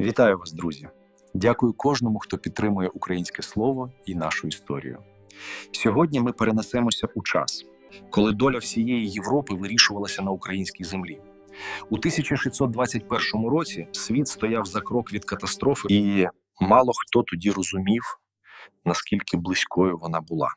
Вітаю вас, друзі! Дякую кожному, хто підтримує українське слово і нашу історію. Сьогодні ми перенесемося у час, коли доля всієї Європи вирішувалася на українській землі. У 1621 році світ стояв за крок від катастрофи, і мало хто тоді розумів, наскільки близькою вона була.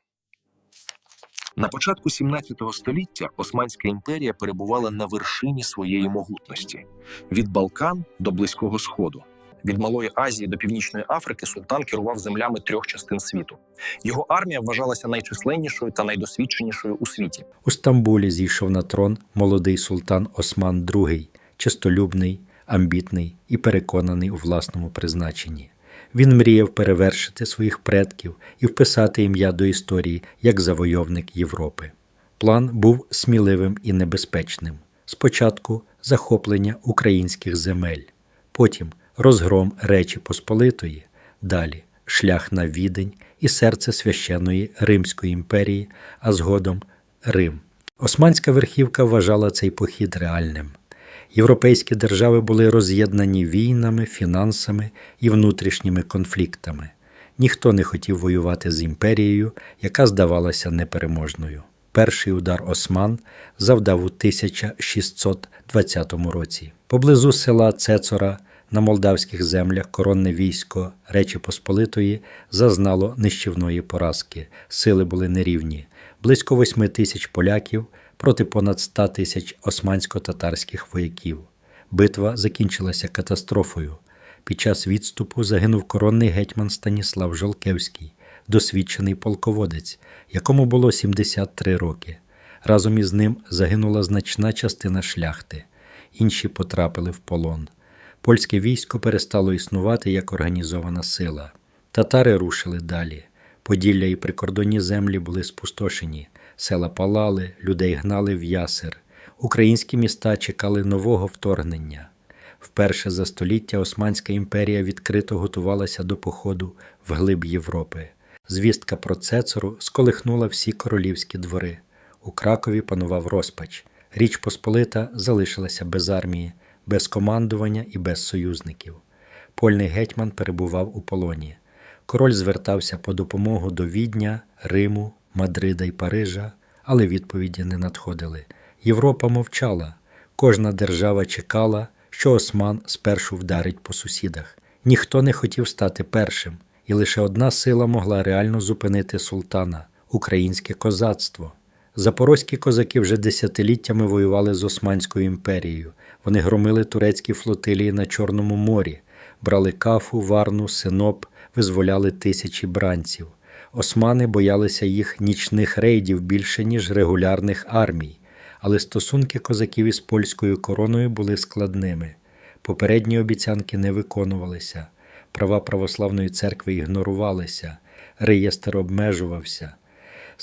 На початку 17 століття Османська імперія перебувала на вершині своєї могутності від Балкан до Близького Сходу. Від Малої Азії до Північної Африки султан керував землями трьох частин світу. Його армія вважалася найчисленнішою та найдосвідченішою у світі. У Стамбулі зійшов на трон молодий султан Осман II, чистолюбний, амбітний і переконаний у власному призначенні. Він мріяв перевершити своїх предків і вписати ім'я до історії як завойовник Європи. План був сміливим і небезпечним. Спочатку захоплення українських земель, потім розгром Речі Посполитої, далі шлях на відень і серце священної Римської імперії, а згодом Рим. Османська верхівка вважала цей похід реальним. Європейські держави були роз'єднані війнами, фінансами і внутрішніми конфліктами. Ніхто не хотів воювати з імперією, яка здавалася непереможною. Перший удар Осман завдав у 1620 році. Поблизу села Цецора на молдавських землях коронне військо Речі Посполитої зазнало нищівної поразки. Сили були нерівні. Близько восьми тисяч поляків проти понад 100 тисяч османсько-татарських вояків. Битва закінчилася катастрофою. Під час відступу загинув коронний гетьман Станіслав Жолкевський, досвідчений полководець, якому було 73 роки. Разом із ним загинула значна частина шляхти, інші потрапили в полон. Польське військо перестало існувати як організована сила. Татари рушили далі. Поділля і прикордонні землі були спустошені, села палали, людей гнали в ясир. Українські міста чекали нового вторгнення. Вперше за століття Османська імперія відкрито готувалася до походу в глиб Європи. Звістка про Цецору сколихнула всі королівські двори. У Кракові панував розпач. Річ Посполита залишилася без армії, без командування і без союзників. Польний гетьман перебував у полоні. Король звертався по допомогу до Відня, Риму, Мадрида й Парижа, але відповіді не надходили. Європа мовчала. Кожна держава чекала, що Осман спершу вдарить по сусідах. Ніхто не хотів стати першим, і лише одна сила могла реально зупинити султана українське козацтво. Запорозькі козаки вже десятиліттями воювали з Османською імперією. Вони громили турецькі флотилії на Чорному морі, брали кафу, варну, синоп, визволяли тисячі бранців. Османи боялися їх нічних рейдів більше, ніж регулярних армій, але стосунки козаків із польською короною були складними. Попередні обіцянки не виконувалися, права православної церкви ігнорувалися, реєстр обмежувався.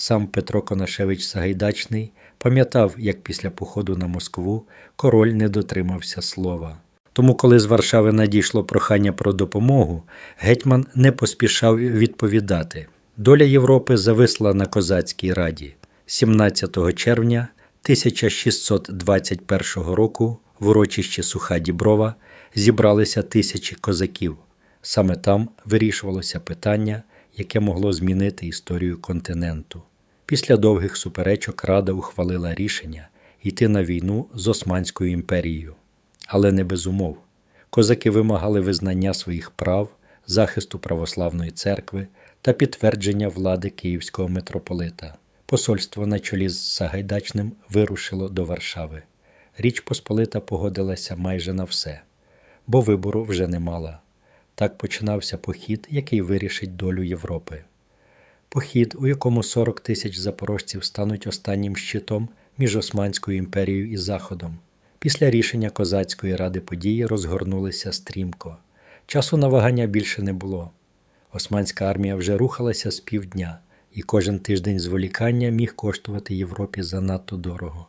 Сам Петро Конашевич Сагайдачний пам'ятав, як після походу на Москву король не дотримався слова. Тому, коли з Варшави надійшло прохання про допомогу, гетьман не поспішав відповідати. Доля Європи зависла на козацькій раді. 17 червня 1621 року в урочищі Суха Діброва зібралися тисячі козаків. Саме там вирішувалося питання, яке могло змінити історію континенту. Після довгих суперечок Рада ухвалила рішення йти на війну з Османською імперією, але не без умов. Козаки вимагали визнання своїх прав, захисту православної церкви та підтвердження влади київського митрополита. Посольство на чолі з Сагайдачним вирушило до Варшави. Річ Посполита погодилася майже на все, бо вибору вже не мала. Так починався похід, який вирішить долю Європи. Похід, у якому 40 тисяч запорожців стануть останнім щитом між Османською імперією і Заходом. Після рішення козацької ради події розгорнулися стрімко. Часу на вагання більше не було. Османська армія вже рухалася з півдня, і кожен тиждень зволікання міг коштувати Європі занадто дорого.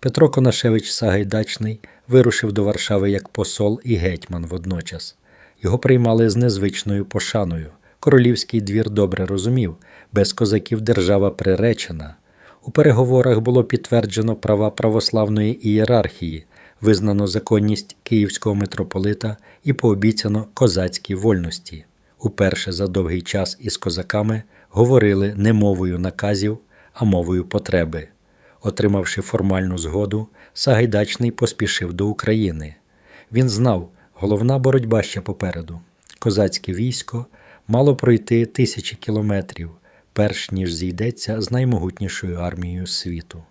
Петро Конашевич Сагайдачний вирушив до Варшави як посол і гетьман водночас. Його приймали з незвичною пошаною. Королівський двір добре розумів, без козаків держава приречена. У переговорах було підтверджено права православної ієрархії, визнано законність київського митрополита і пообіцяно козацькі вольності. Уперше за довгий час із козаками говорили не мовою наказів, а мовою потреби. Отримавши формальну згоду, Сагайдачний поспішив до України. Він знав, головна боротьба ще попереду. Козацьке військо мало пройти тисячі кілометрів, перш ніж зійдеться з наймогутнішою армією світу.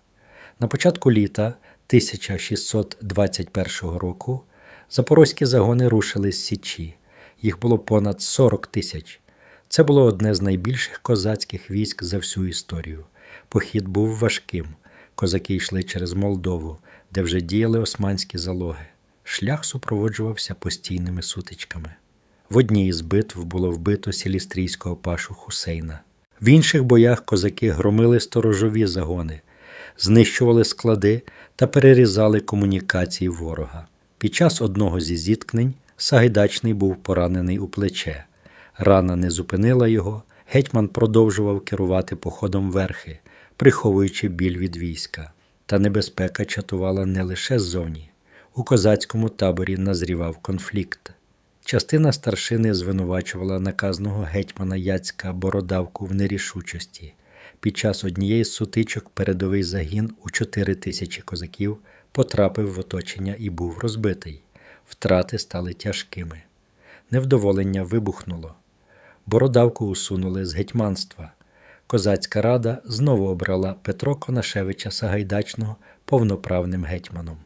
На початку літа 1621 року запорозькі загони рушили з Січі. Їх було понад 40 тисяч. Це було одне з найбільших козацьких військ за всю історію. Похід був важким. Козаки йшли через Молдову, де вже діяли османські залоги. Шлях супроводжувався постійними сутичками. В одній із битв було вбито сілістрійського пашу Хусейна. В інших боях козаки громили сторожові загони, знищували склади та перерізали комунікації ворога. Під час одного зі зіткнень Сагайдачний був поранений у плече. Рана не зупинила його, гетьман продовжував керувати походом верхи, приховуючи біль від війська. Та небезпека чатувала не лише ззовні. У козацькому таборі назрівав конфлікт. Частина старшини звинувачувала наказного гетьмана Яцька Бородавку в нерішучості. Під час однієї з сутичок передовий загін у чотири тисячі козаків потрапив в оточення і був розбитий. Втрати стали тяжкими. Невдоволення вибухнуло. Бородавку усунули з гетьманства. Козацька рада знову обрала Петро Конашевича Сагайдачного повноправним гетьманом.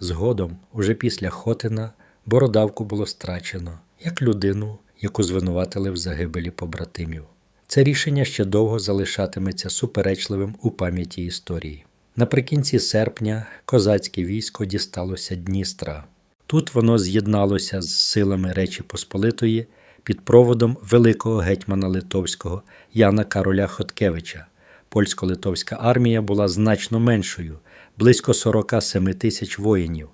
Згодом, уже після Хотина, бородавку було страчено як людину, яку звинуватили в загибелі побратимів. Це рішення ще довго залишатиметься суперечливим у пам'яті історії. Наприкінці серпня козацьке військо дісталося Дністра. Тут воно з'єдналося з силами Речі Посполитої під проводом великого гетьмана Литовського Яна Кароля Хоткевича. Польсько-литовська армія була значно меншою, близько 47 тисяч воїнів.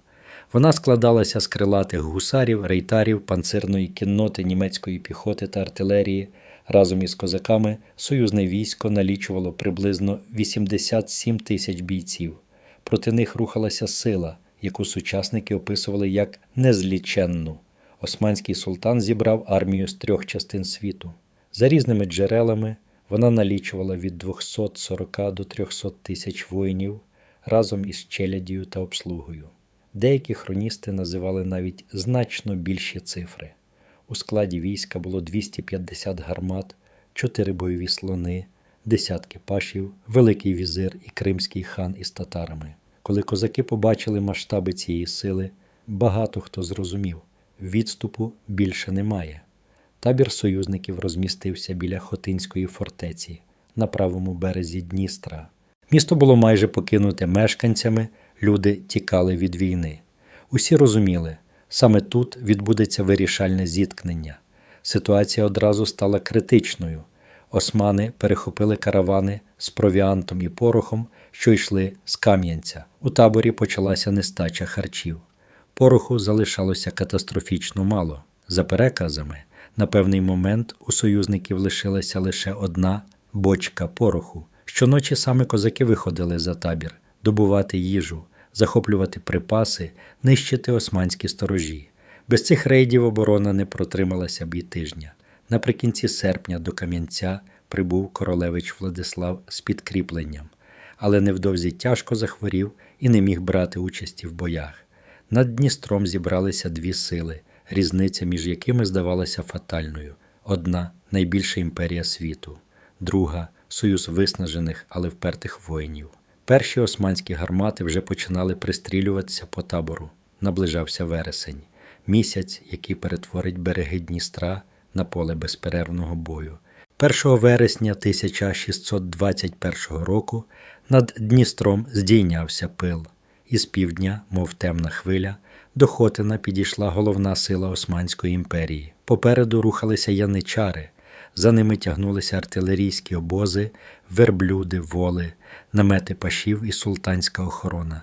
Вона складалася з крилатих гусарів, рейтарів, панцирної кінноти, німецької піхоти та артилерії. Разом із козаками союзне військо налічувало приблизно 87 тисяч бійців. Проти них рухалася сила, яку сучасники описували як незліченну. Османський султан зібрав армію з трьох частин світу. За різними джерелами вона налічувала від 240 до 300 тисяч воїнів разом із челядію та обслугою. Деякі хроністи називали навіть значно більші цифри. У складі війська було 250 гармат, 4 бойові слони, десятки пашів, великий візир і кримський хан із татарами. Коли козаки побачили масштаби цієї сили, багато хто зрозумів, відступу більше немає. Табір союзників розмістився біля Хотинської фортеці на правому березі Дністра. Місто було майже покинуте мешканцями, люди тікали від війни. Усі розуміли, саме тут відбудеться вирішальне зіткнення. Ситуація одразу стала критичною. Османи перехопили каравани з провіантом і порохом, що йшли з Кам'янця. У таборі почалася нестача харчів. Пороху залишалося катастрофічно мало. За переказами, на певний момент у союзників лишилася лише одна бочка пороху. Щоночі саме козаки виходили за табір, добувати їжу, захоплювати припаси, нищити османські сторожі. Без цих рейдів оборона не протрималася б і тижня. Наприкінці серпня до Кам'янця прибув королевич Владислав з підкріпленням, але невдовзі тяжко захворів і не міг брати участі в боях. Над Дністром зібралися дві сили, різниця між якими здавалася фатальною: одна найбільша імперія світу, друга союз виснажених, але впертих воїнів. Перші османські гармати вже починали пристрілюватися по табору. Наближався вересень, місяць, який перетворить береги Дністра на поле безперервного бою. 1 вересня 1621 року над Дністром здійнявся пил. Із півдня, мов темна хвиля, до Хотина підійшла головна сила Османської імперії. Попереду рухалися яничари, за ними тягнулися артилерійські обози, верблюди, воли, намети пашів і султанська охорона.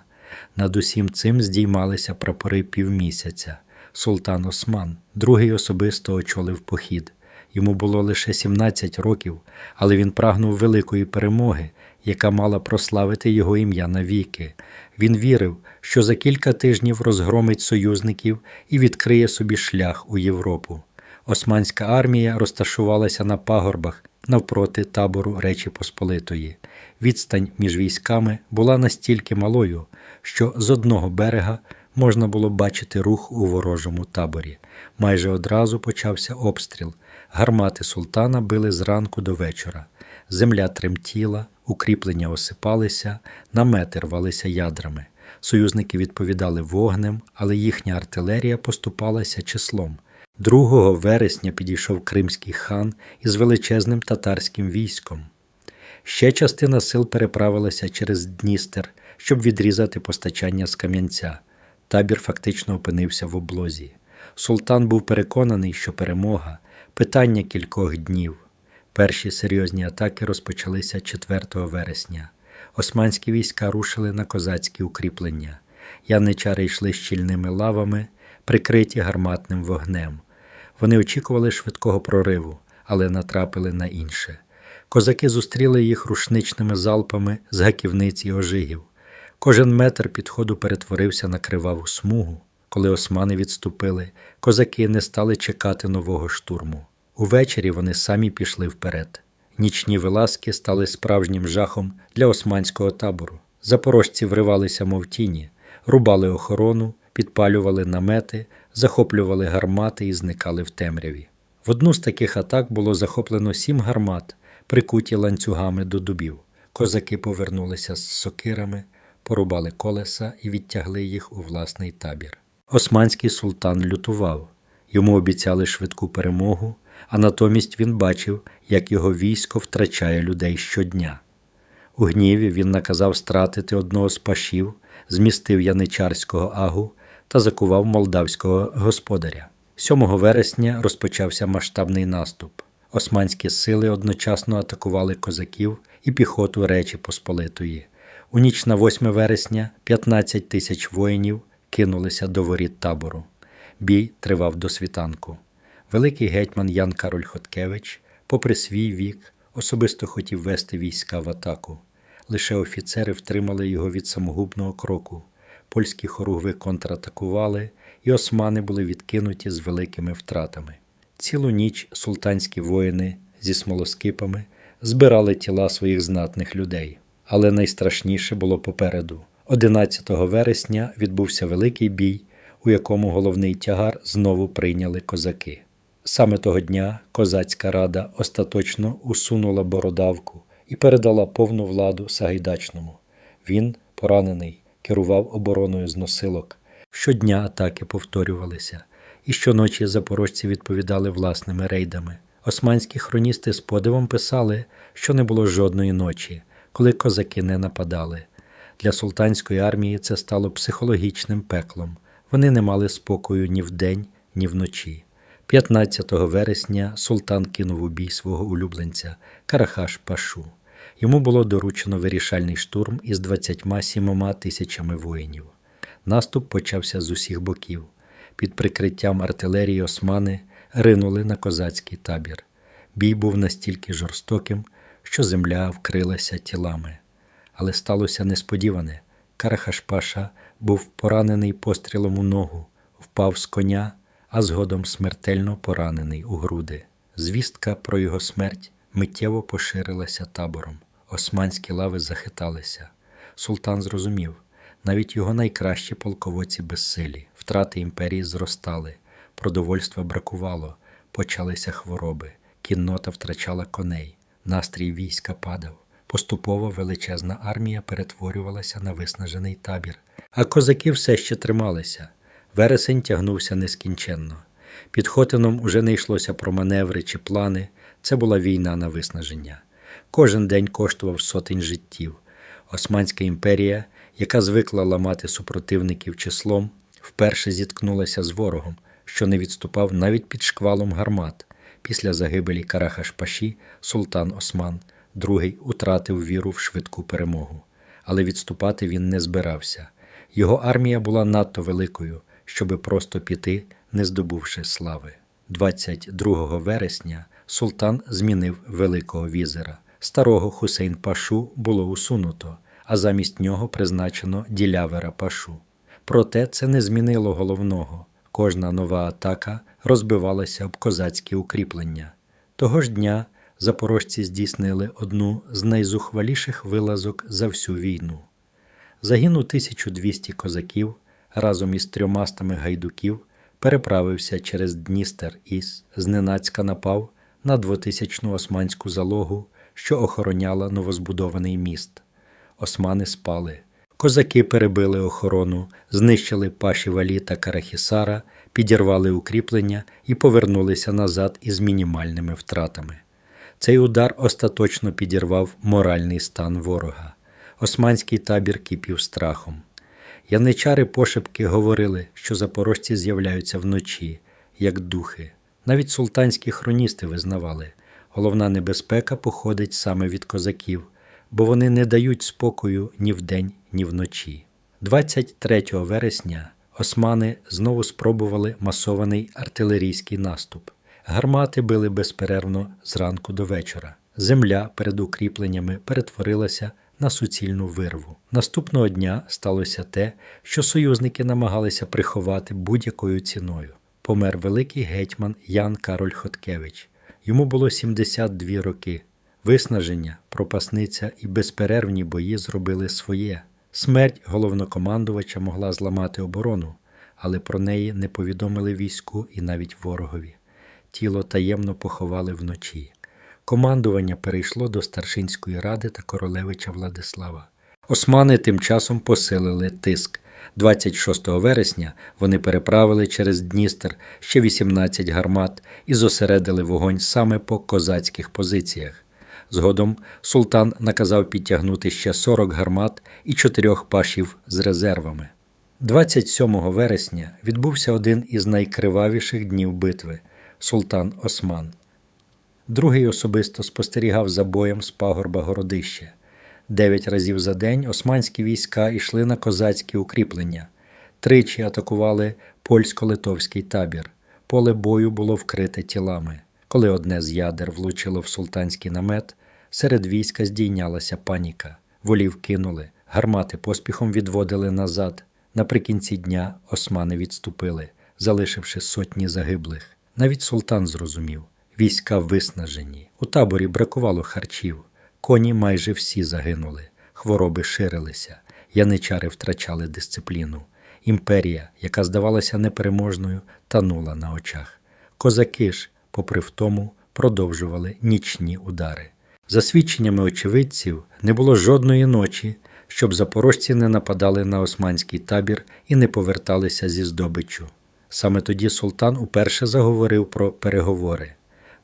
Над усім цим здіймалися прапори півмісяця. Султан Осман, другий особисто очолив похід. Йому було лише 17 років, але він прагнув великої перемоги, яка мала прославити його ім'я навіки. Він вірив, що за кілька тижнів розгромить союзників і відкриє собі шлях у Європу. Османська армія розташувалася на пагорбах навпроти табору Речі Посполитої. Відстань між військами була настільки малою, що з одного берега можна було бачити рух у ворожому таборі. Майже одразу почався обстріл. Гармати султана били зранку до вечора. Земля тремтіла, укріплення осипалися, намети рвалися ядрами. Союзники відповідали вогнем, але їхня артилерія поступалася числом. 2 вересня підійшов кримський хан із величезним татарським військом. Ще частина сил переправилася через Дністер, щоб відрізати постачання з Кам'янця. Табір фактично опинився в облозі. Султан був переконаний, що перемога питання кількох днів. Перші серйозні атаки розпочалися 4 вересня. Османські війська рушили на козацькі укріплення. Яничари йшли щільними лавами, прикриті гарматним вогнем. Вони очікували швидкого прориву, але натрапили на інше. Козаки зустріли їх рушничними залпами з гаківниць і ожигів. Кожен метр підходу перетворився на криваву смугу. Коли османи відступили, козаки не стали чекати нового штурму. Увечері вони самі пішли вперед. Нічні вилазки стали справжнім жахом для османського табору. Запорожці вривалися, мов тіні, рубали охорону, підпалювали намети, захоплювали гармати і зникали в темряві. В одну з таких атак було захоплено сім гармат, прикуті ланцюгами до дубів. Козаки повернулися з сокирами, порубали колеса і відтягли їх у власний табір. Османський султан лютував. Йому обіцяли швидку перемогу, а натомість він бачив, як його військо втрачає людей щодня. У гніві він наказав стратити одного з пашів, змістив яничарського агу та закував молдавського господаря. 7 вересня розпочався масштабний наступ. Османські сили одночасно атакували козаків і піхоту Речі Посполитої. У ніч на 8 вересня 15 тисяч воїнів кинулися до воріт табору. Бій тривав до світанку. Великий гетьман Ян Кароль Хоткевич, попри свій вік, особисто хотів вести війська в атаку. Лише офіцери втримали його від самогубного кроку. Польські хоругви контратакували, і османи були відкинуті з великими втратами. Цілу ніч султанські воїни зі смолоскипами збирали тіла своїх знатних людей. Але найстрашніше було попереду. 11 вересня відбувся великий бій, у якому головний тягар знову прийняли козаки. Саме того дня козацька рада остаточно усунула бородавку і передала повну владу Сагайдачному. Він, поранений, керував обороною з носилок. Щодня атаки повторювалися, і щоночі запорожці відповідали власними рейдами. Османські хроністи з подивом писали, що не було жодної ночі, коли козаки не нападали. Для султанської армії це стало психологічним пеклом. Вони не мали спокою ні вдень, ні вночі. 15 вересня султан кинув у бій свого улюбленця Карахаш Пашу. Йому було доручено вирішальний штурм із 27 тисячами воїнів. Наступ почався з усіх боків. Під прикриттям артилерії османи ринули на козацький табір. Бій був настільки жорстоким, що земля вкрилася тілами. Але сталося несподіване. Карахашпаша був поранений пострілом у ногу, впав з коня, а згодом смертельно поранений у груди. Звістка про його смерть миттєво поширилася табором. Османські лави захиталися. Султан зрозумів, навіть його найкращі полководці безсилі, втрати імперії зростали, продовольства бракувало, почалися хвороби, кіннота втрачала коней, настрій війська падав. Поступово величезна армія перетворювалася на виснажений табір, а козаки все ще трималися. Вересень тягнувся нескінченно. Під Хотином уже не йшлося про маневри чи плани. Це була війна на виснаження. Кожен день коштував сотень життів. Османська імперія, яка звикла ламати супротивників числом, вперше зіткнулася з ворогом, що не відступав навіть під шквалом гармат. Після загибелі Карахаш-Паші султан Осман другий утратив віру в швидку перемогу. Але відступати він не збирався. Його армія була надто великою, щоби просто піти, не здобувши слави. 22 вересня султан змінив великого візера. Старого Хусейн Пашу було усунуто, а замість нього призначено ділявера пашу. Проте це не змінило головного. Кожна нова атака розбивалася об козацькі укріплення. Того ж дня запорожці здійснили одну з найзухваліших вилазок за всю війну. Загинув 1200 козаків разом із трьомастами гайдуків переправився через Дністер і зненацька напав на двотисячну османську залогу, що охороняла новозбудований міст. Османи спали. Козаки перебили охорону, знищили паші валі та Карахісара, підірвали укріплення і повернулися назад із мінімальними втратами. Цей удар остаточно підірвав моральний стан ворога. Османський табір кипів страхом. Яничари пошепки говорили, що запорожці з'являються вночі, як духи. Навіть султанські хроністи визнавали, головна небезпека походить саме від козаків, бо вони не дають спокою ні вдень, ні вночі. 23 вересня османи знову спробували масований артилерійський наступ. Гармати били безперервно зранку до вечора. Земля перед укріпленнями перетворилася на суцільну вирву. Наступного дня сталося те, що союзники намагалися приховати будь-якою ціною. Помер великий гетьман Ян Кароль Хоткевич. Йому було 72 роки. Виснаження, пропасниця і безперервні бої зробили своє. Смерть головнокомандувача могла зламати оборону, але про неї не повідомили війську і навіть ворогові. Тіло таємно поховали вночі. Командування перейшло до старшинської ради та королевича Владислава. Османи тим часом посилили тиск. 26 вересня вони переправили через Дністер ще 18 гармат і зосередили вогонь саме по козацьких позиціях. Згодом султан наказав підтягнути ще 40 гармат і чотирьох пашів з резервами. 27 вересня відбувся один із найкривавіших днів битви султан Осман. Другий особисто спостерігав за боєм з пагорба Городище. Дев'ять разів за день османські війська йшли на козацькі укріплення, тричі атакували польсько-литовський табір. Поле бою було вкрите тілами. Коли одне з ядер влучило в султанський намет, серед війська здійнялася паніка. Волів кинули, гармати поспіхом відводили назад. Наприкінці дня османи відступили, залишивши сотні загиблих. Навіть султан зрозумів війська виснажені. У таборі бракувало харчів. Коні майже всі загинули, хвороби ширилися, яничари втрачали дисципліну. Імперія, яка здавалася непереможною, танула на очах. Козаки ж, попри втому, продовжували нічні удари. За свідченнями очевидців, не було жодної ночі, щоб запорожці не нападали на османський табір і не поверталися зі здобиччю. Саме тоді султан уперше заговорив про переговори.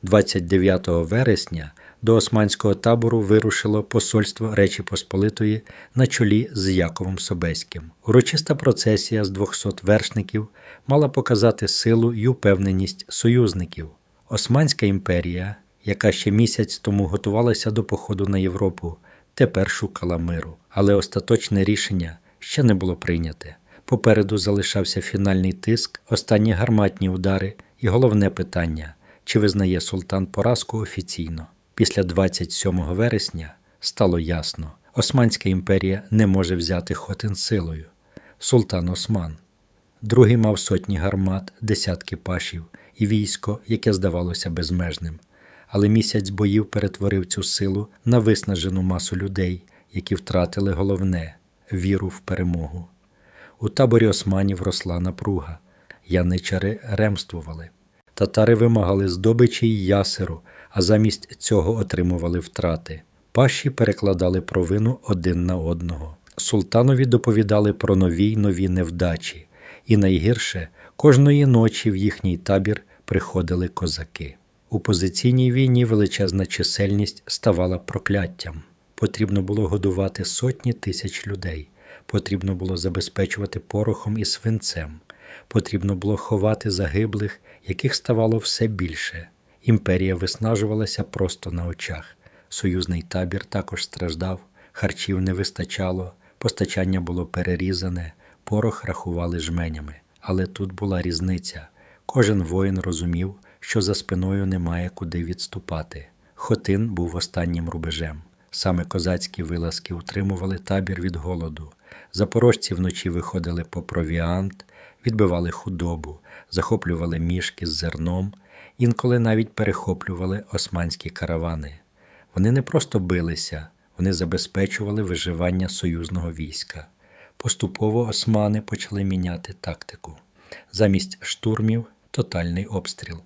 29 вересня до османського табору вирушило посольство Речі Посполитої на чолі з Яковом Собеським. Урочиста процесія з 200 вершників мала показати силу й упевненість союзників. Османська імперія, яка ще місяць тому готувалася до походу на Європу, тепер шукала миру, але остаточне рішення ще не було прийняте. Попереду залишався фінальний тиск, останні гарматні удари і головне питання чи визнає султан поразку офіційно. Після 27 вересня стало ясно, Османська імперія не може взяти Хотин силою. Султан Осман. Другий мав сотні гармат, десятки пашів і військо, яке здавалося безмежним. Але місяць боїв перетворив цю силу на виснажену масу людей, які втратили головне віру в перемогу. У таборі османів росла напруга, яничари ремствували. Татари вимагали здобичі й ясеру, а замість цього отримували втрати. Паші перекладали провину один на одного. Султанові доповідали про нові й нові невдачі, і найгірше кожної ночі в їхній табір приходили козаки. У позиційній війні величезна чисельність ставала прокляттям. Потрібно було годувати сотні тисяч людей, потрібно було забезпечувати порохом і свинцем, потрібно було ховати загиблих, яких ставало все більше. Імперія виснажувалася просто на очах. Союзний табір також страждав, харчів не вистачало, постачання було перерізане, порох рахували жменями. Але тут була різниця. Кожен воїн розумів, що за спиною немає куди відступати. Хотин був останнім рубежем. Саме козацькі вилазки утримували табір від голоду. Запорожці вночі виходили по провіант, відбивали худобу, захоплювали мішки з зерном, інколи навіть перехоплювали османські каравани. Вони не просто билися, вони забезпечували виживання союзного війська. Поступово османи почали міняти тактику. Замість штурмів тотальний обстріл.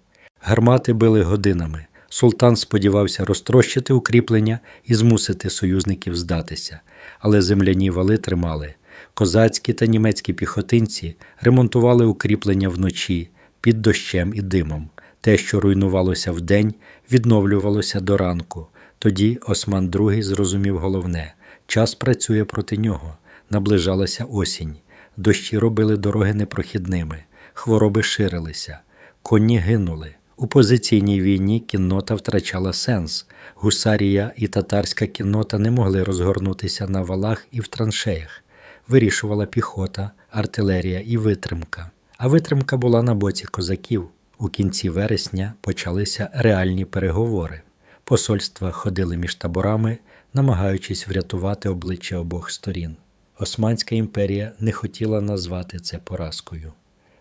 Гармати били годинами. Султан сподівався розтрощити укріплення і змусити союзників здатися, але земляні вали тримали. Козацькі та німецькі піхотинці ремонтували укріплення вночі під дощем і димом. Те, що руйнувалося вдень, відновлювалося до ранку. Тоді Осман II зрозумів головне час працює проти нього. Наближалася осінь. Дощі робили дороги непрохідними, хвороби ширилися, коні гинули. У позиційній війні кіннота втрачала сенс. Гусарія і татарська кіннота не могли розгорнутися на валах і в траншеях. Вирішувала піхота, артилерія і витримка. А витримка була на боці козаків. У кінці вересня почалися реальні переговори. Посольства ходили між таборами, намагаючись врятувати обличчя обох сторін. Османська імперія не хотіла назвати це поразкою.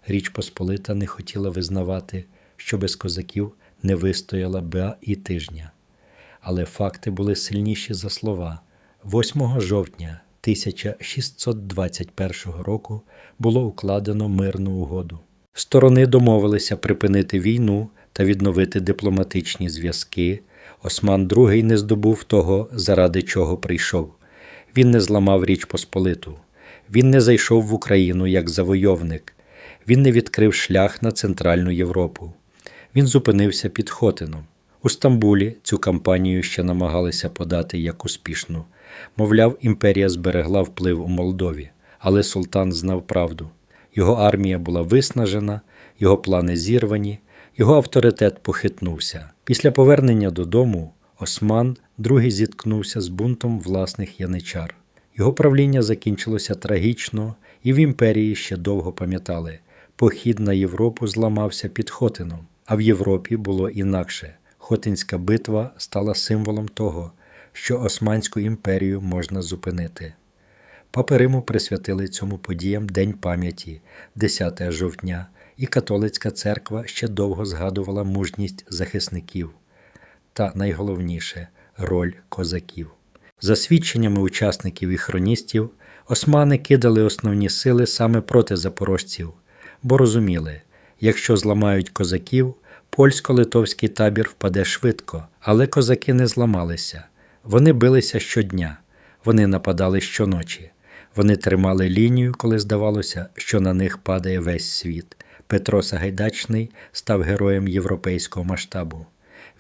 Річ Посполита не хотіла визнавати, що без козаків не вистояла ба і тижня. Але факти були сильніші за слова. 8 жовтня 1621 року було укладено мирну угоду. Сторони домовилися припинити війну та відновити дипломатичні зв'язки. Осман II не здобув того, заради чого прийшов. Він не зламав Річ Посполиту. Він не зайшов в Україну як завойовник. Він не відкрив шлях на Центральну Європу. Він зупинився під Хотином. У Стамбулі цю кампанію ще намагалися подати як успішну. Мовляв, імперія зберегла вплив у Молдові, але султан знав правду. Його армія була виснажена, його плани зірвані, його авторитет похитнувся. Після повернення додому Осман другий зіткнувся з бунтом власних яничар. Його правління закінчилося трагічно, і в імперії ще довго пам'ятали. Похід на Європу зламався під Хотином, а в Європі було інакше. Хотинська битва стала символом того, що Османську імперію можна зупинити. Папи Риму присвятили цьому подіям День пам'яті 10 жовтня, і католицька церква ще довго згадувала мужність захисників та найголовніше роль козаків. За свідченнями учасників і хроністів, османи кидали основні сили саме проти запорожців, бо розуміли, якщо зламають козаків, польсько-литовський табір впаде швидко, але козаки не зламалися. Вони билися щодня, вони нападали щоночі. Вони тримали лінію, коли здавалося, що на них падає весь світ. Петро Сагайдачний став героєм європейського масштабу.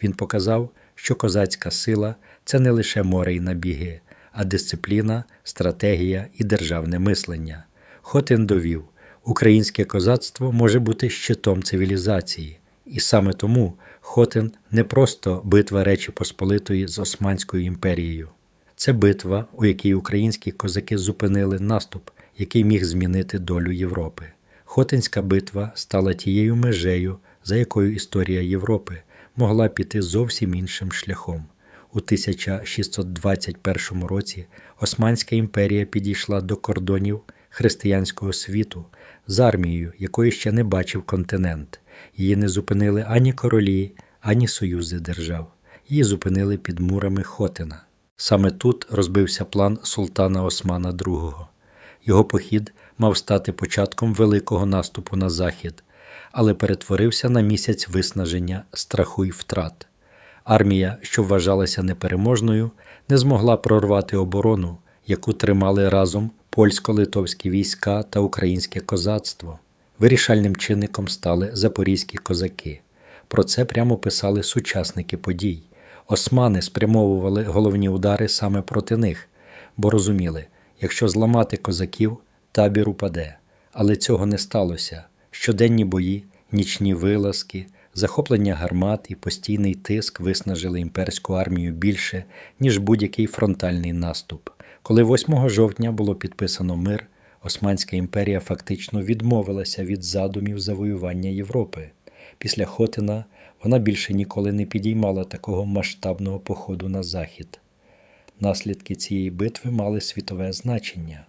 Він показав, що козацька сила це не лише море й набіги, а дисципліна, стратегія і державне мислення. Хотин довів, українське козацтво може бути щитом цивілізації, і саме тому Хотин не просто битва Речі Посполитої з Османською імперією. Це битва, у якій українські козаки зупинили наступ, який міг змінити долю Європи. Хотинська битва стала тією межею, за якою історія Європи могла піти зовсім іншим шляхом. У 1621 році Османська імперія підійшла до кордонів християнського світу з армією, якої ще не бачив континент. Її не зупинили ані королі, ані союзи держав. Її зупинили під мурами Хотина. Саме тут розбився план султана Османа II. Його похід мав стати початком великого наступу на захід, але перетворився на місяць виснаження, страху й втрат. Армія, що вважалася непереможною, не змогла прорвати оборону, яку тримали разом польсько-литовські війська та українське козацтво. Вирішальним чинником стали запорізькі козаки. Про це прямо писали сучасники подій. Османи спрямовували головні удари саме проти них, бо розуміли, якщо зламати козаків, табір упаде. Але цього не сталося. Щоденні бої, нічні вилазки, захоплення гармат і постійний тиск виснажили імперську армію більше, ніж будь-який фронтальний наступ. Коли 8 жовтня було підписано мир, Османська імперія фактично відмовилася від задумів завоювання Європи. Після Хотина вона більше ніколи не підіймала такого масштабного походу на захід. Наслідки цієї битви мали світове значення.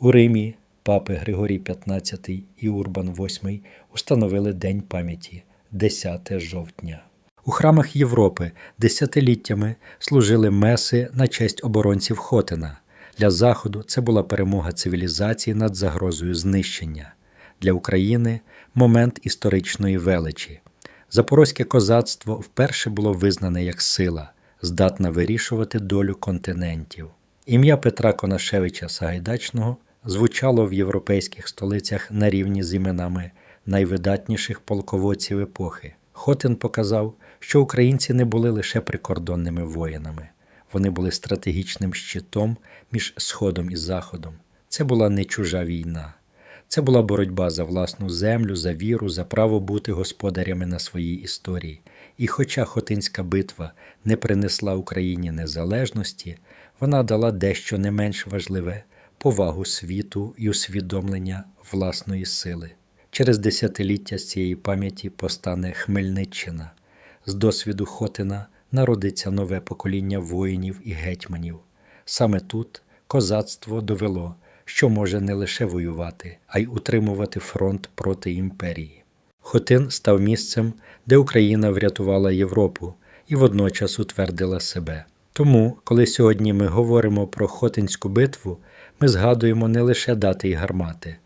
У Римі папи Григорій XV і Урбан VIII установили День пам'яті 10 жовтня. У храмах Європи десятиліттями служили меси на честь оборонців Хотина. Для Заходу це була перемога цивілізації над загрозою знищення. Для України момент історичної величі. Запорозьке козацтво вперше було визнане як сила, здатна вирішувати долю континентів. Ім'я Петра Конашевича Сагайдачного звучало в європейських столицях на рівні з іменами найвидатніших полководців епохи. Хотин показав, що українці не були лише прикордонними воїнами, вони були стратегічним щитом між Сходом і Заходом. Це була не чужа війна. Це була боротьба за власну землю, за віру, за право бути господарями на своїй історії. І хоча Хотинська битва не принесла Україні незалежності, вона дала дещо не менш важливе повагу світу і усвідомлення власної сили. Через десятиліття з цієї пам'яті постане Хмельниччина. З досвіду Хотина народиться нове покоління воїнів і гетьманів. Саме тут козацтво довело, що може не лише воювати, а й утримувати фронт проти імперії. Хотин став місцем, де Україна врятувала Європу і водночас утвердила себе. Тому, коли сьогодні ми говоримо про Хотинську битву, ми згадуємо не лише дати й гармати,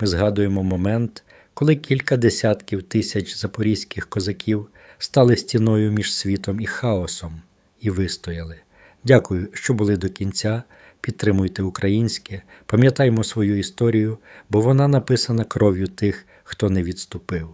ми згадуємо момент, коли кілька десятків тисяч запорізьких козаків стали стіною між світом і хаосом і вистояли. Дякую, що були до кінця. Підтримуйте українське, пам'ятаймо свою історію, бо вона написана кров'ю тих, хто не відступив.